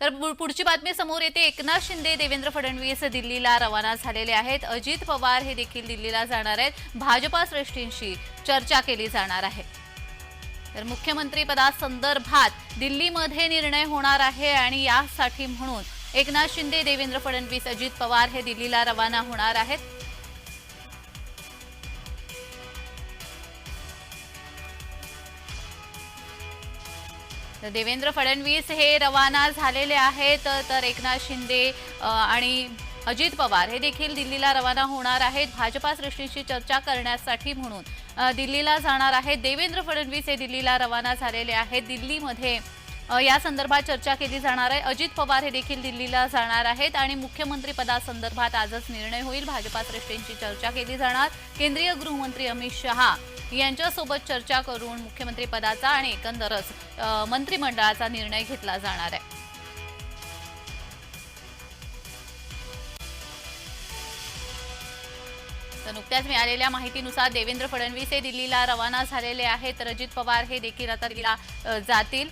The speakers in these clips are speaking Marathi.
तर पुढची बातमी समोर येते. एकनाथ शिंदे देवेंद्र फडणवीस दिल्लीला रवाना झालेले आहेत. अजित पवार हे देखील दिल्लीला जाणार आहेत. भाजपा श्रेष्ठींशी चर्चा केली जाणार आहे. तर मुख्यमंत्री पदासंदर्भात दिल्लीमध्ये निर्णय होणार आहे आणि यासाठी म्हणून एकनाथ शिंदे देवेंद्र फडणवीस अजित पवार हे दिल्लीला रवाना होणार आहेत. देवेंद्र फडणवीस हे रवाना झालेले आहेत तर एकनाथ शिंदे आणि अजित पवार हे देखील दिल्लीला रवाना होणार आहेत भाजपा सृष्टीशी चर्चा करण्यासाठी म्हणून दिल्लीला जाणार आहेत. देवेंद्र फडणवीस हे दिल्लीला रवाना झालेले आहेत. दिल्लीमध्ये या संदर्भात चर्चा केली जाणार आहे. अजित पवार हे देखील दिल्लीला जाणार आहेत आणि मुख्यमंत्री पदासंदर्भात आजच निर्णय होईल. भाजपा श्रेष्ठींची चर्चा केली जाणार. केंद्रीय गृहमंत्री अमित शहा यांच्यासोबत चर्चा करून मुख्यमंत्री पदाचा आणि एकंदरच मंत्रिमंडळाचा निर्णय घेतला जाणार आहे. तर नुकत्याच मिळालेल्या माहितीनुसार देवेंद्र फडणवीस हे दिल्लीला रवाना झालेले आहेत. तर अजित पवार हे देखील आता दिल्लीला जातील.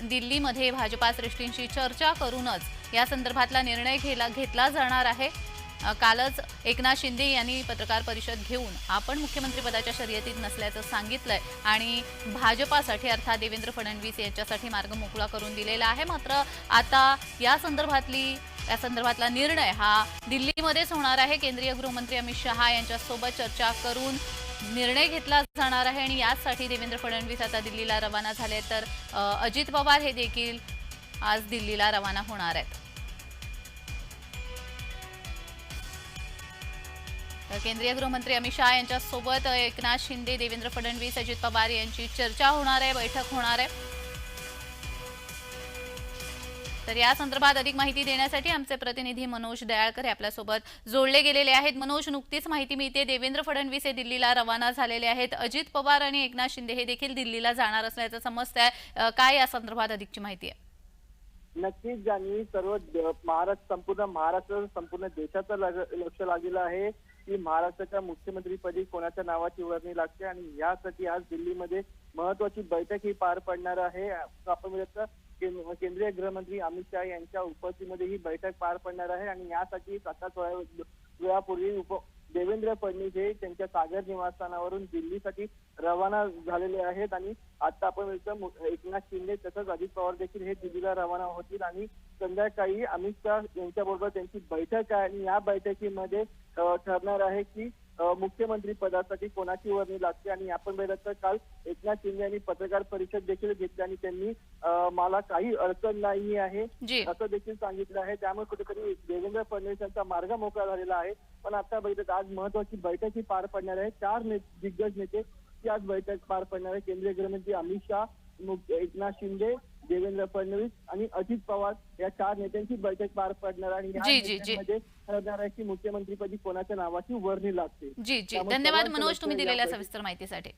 दिल्लीमध्ये भाजपा श्रेष्ठींशी चर्चा करूनच या संदर्भातला निर्णय घेला घेतला जाणार आहे. कालच एकनाथ शिंदे यांनी पत्रकार परिषद घेऊन आपण मुख्यमंत्रीपदाच्या शर्यतीत नसल्याचं सांगितलंय आणि भाजपासाठी अर्थात देवेंद्र फडणवीस यांच्यासाठी मार्ग मोकळा करून दिलेला आहे. मात्र आता या संदर्भातली या संदर्भातला निर्णय हा दिल्लीमध्येच होणार आहे. केंद्रीय गृहमंत्री अमित शहा यांच्यासोबत चर्चा करून निर्णय घेतला जाणार आहे आणि याचसाठी देवेंद्र फडणवीस आता दिल्लीला रवाना झाले तर अजित पवार हे देखील आज दिल्लीला रवाना होणार आहेत. केंद्रीय गृहमंत्री अमित शहा यांच्यासोबत एकनाथ शिंदे देवेंद्र फडणवीस अजित पवार यांची चर्चा होणार आहे बैठक होणार आहे. तर या संदर्भात अधिक माहिती देण्यासाठी आमचे प्रतिनिधी मनोज दयाळकर हे आपल्यासोबत जोडले गेलेले आहेत. मनोज नुकतीच माहिती मिळते देवेंद्र फडणवीस हे दिल्लीला रवाना झालेले आहेत. अजित पवार आणि एकनाथ शिंदे हे देखील दिल्लीला जाणार असल्याचं समजतं आहे काय या संदर्भात अधिकची माहिती आहे? नक्कीच ज्यांनी सर्व महाराष्ट्र संपूर्ण महाराष्ट्र संपूर्ण देशाचं लक्ष लागलेलं आहे. की महाराष्ट्राच्या मुख्यमंत्रीपदी कोणाच्या नावाची वर्णी लागते आणि यासाठी आज दिल्लीमध्ये महत्वाची बैठक ही पार पडणार आहे. आपण म्हणत केंद्र- केंद्रीय गृहमंत्री अमित शहा यांच्या उपस्थितीमध्ये ही बैठक पार पडणार आहे आणि यासाठी आता थोड्या वेळापूर्वी उप देवेंद्र फडणवीस हे त्यांच्या सागर निवासस्थानावरून दिल्लीसाठी रवाना झालेले आहेत आणि आता आपण एकनाथ शिंदे तसंच अजित पवार देखील हे दिल्लीला रवाना होतील आणि संध्याकाळी अमित शहा यांच्याबरोबर त्यांची बैठक आहे आणि या बैठकीमध्ये ठरणार आहे की मुख्यमंत्री पदासाठी कोणाची वर्णी लागते आणि आपण बघितलं तर काल एकनाथ शिंदे यांनी पत्रकार परिषद देखील घेतली आणि त्यांनी मला काही अडचण नाही आहे असं देखील सांगितलं आहे. त्यामुळे कुठेतरी देवेंद्र फडणवीस यांचा मार्ग मोकळा झालेला आहे. पण आता बघितलं आज महत्वाची बैठक ही पार पडणार आहे. चार दिग्गज नेते ची आज बैठक पार पडणार आहे. केंद्रीय गृहमंत्री अमित शहा एकनाथ शिंदे देवेंद्र फडणवीस आणि अजित पवार या चार नेत्यांची बैठक पार पडणार आणि ठरणार आहे की मुख्यमंत्रीपदी कोणाच्या नावाची वर्णी लागते. जी जी. धन्यवाद मनोज तुम्ही दिलेल्या सविस्तर माहितीसाठी.